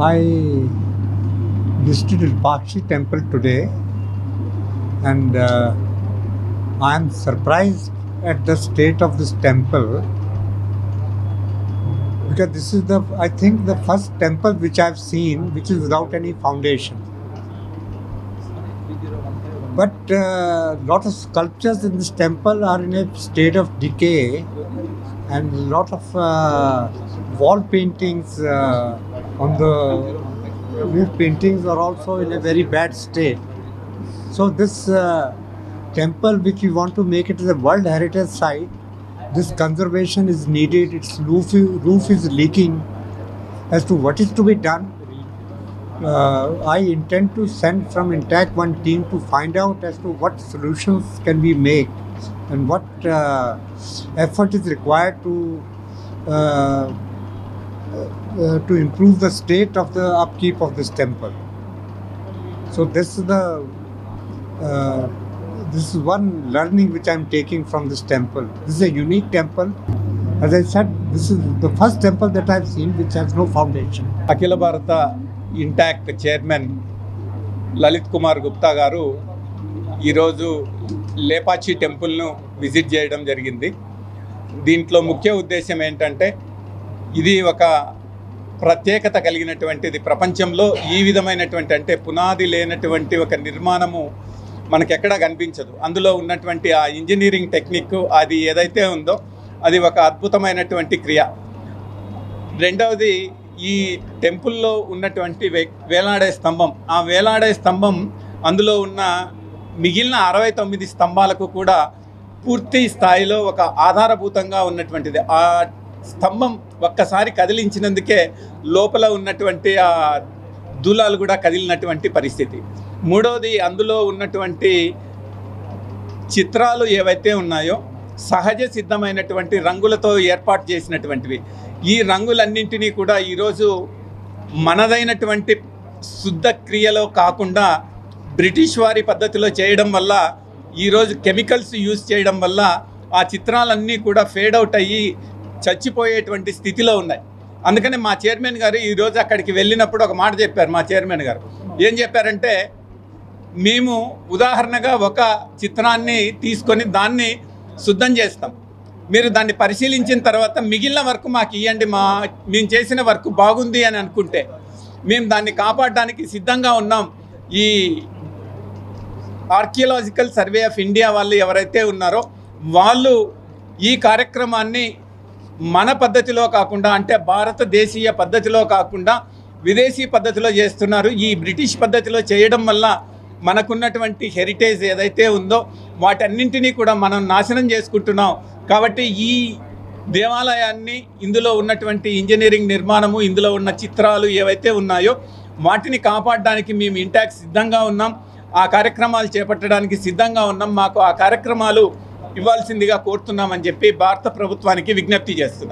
I visited Pakshi temple today and uh, I am surprised at the state of this temple because this is the I think the first temple which I've seen which is without any foundation. But a lot of sculptures in this temple are in a state of decay, and a lot of uh, wall paintings uh, on the roof paintings are also in a very bad state. So this uh, temple, which we want to make it as a World Heritage Site, this conservation is needed. Its roof roof is leaking. As to what is to be done, uh, I intend to send from Intact one team to find out as to what solutions can be made and what uh, effort is required to uh, to improve the state of the upkeep of this temple. So this is the uh, this is one learning which I am taking from this temple. This is a unique temple. As I said, this is the first temple that I have seen which has no foundation. అఖిల భారత intact chairman Lalit Kumar Gupta garu ఈరోజు లేపాచి టెంపుల్ను visit చేయడం జరిగింది దీంట్లో ముఖ్య ఉద్దేశం ఏంటంటే ఇది ఒక ప్రత్యేకత కలిగినటువంటిది. ప్రపంచంలో ఈ విధమైనటువంటి అంటే పునాది లేనటువంటి ఒక నిర్మాణము మనకెక్కడా కనిపించదు. అందులో ఉన్నటువంటి ఆ ఇంజనీరింగ్ టెక్నిక్ అది ఏదైతే ఉందో అది ఒక అద్భుతమైనటువంటి క్రియ. రెండవది ఈ టెంపుల్లో ఉన్నటువంటి వే- వేలాడే స్తంభం. ఆ వేలాడే స్తంభం అందులో ఉన్న మిగిలిన అరవై తొమ్మిది స్తంభాలకు కూడా పూర్తి స్థాయిలో ఒక ఆధారభూతంగా ఉన్నటువంటిది. ఆ స్తంభం ఒక్కసారి కదిలించినందుకే లోపల ఉన్నటువంటి ఆ దూలాలు కూడా కదిలినటువంటి పరిస్థితి. మూడవది అందులో ఉన్నటువంటి చిత్రాలు ఏవైతే ఉన్నాయో సహజ సిద్ధమైనటువంటి రంగులతో ఏర్పాటు చేసినటువంటివి. ఈ రంగులన్నింటినీ కూడా ఈరోజు మనదైనటువంటి శుద్ధ క్రియలో కాకుండా బ్రిటిష్ వారి పద్ధతిలో చేయడం వల్ల ఈరోజు కెమికల్స్ యూజ్ చేయడం వల్ల ఆ చిత్రాలన్నీ కూడా ఫేడ్ అవుట్ అయ్యి చచ్చిపోయేటువంటి స్థితిలో ఉన్నాయి. అందుకని మా చైర్మన్ గారు ఈరోజు అక్కడికి వెళ్ళినప్పుడు ఒక మాట చెప్పారు మా చైర్మన్ గారు. ఏం చెప్పారంటే మేము ఉదాహరణగా ఒక చిత్రాన్ని తీసుకొని దాన్ని శుద్ధం చేస్తాం. మీరు దాన్ని పరిశీలించిన తర్వాత మిగిలిన వర్క్ మాకు ఇవ్వండి మా మేము చేసిన వర్క్ బాగుంది అని అనుకుంటే మేము దాన్ని కాపాడడానికి సిద్ధంగా ఉన్నాం. ఈ ఆర్కియలాజికల్ సర్వే ఆఫ్ ఇండియా వాళ్ళు ఎవరైతే ఉన్నారో వాళ్ళు ఈ కార్యక్రమాన్ని మన పద్ధతిలో కాకుండా అంటే భారతదేశీయ పద్ధతిలో కాకుండా విదేశీ పద్ధతిలో చేస్తున్నారు. ఈ బ్రిటిష్ పద్ధతిలో చేయడం వల్ల మనకున్నటువంటి హెరిటేజ్ ఏదైతే ఉందో వాటన్నింటినీ కూడా మనం నాశనం చేసుకుంటున్నాం. కాబట్టి ఈ దేవాలయాన్ని ఇందులో ఉన్నటువంటి ఇంజనీరింగ్ నిర్మాణము ఇందులో ఉన్న చిత్రాలు ఏవైతే ఉన్నాయో వాటిని కాపాడడానికి మేము ఇంటాక్ట్ సిద్ధంగా ఉన్నాం. ఆ కార్యక్రమాలు చేపట్టడానికి సిద్ధంగా ఉన్నాం. మాకు ఆ కార్యక్రమాలు ఇవ్వాల్సిందిగా కోరుతున్నామని చెప్పి భారత ప్రభుత్వానికి విజ్ఞప్తి చేస్తున్నాం.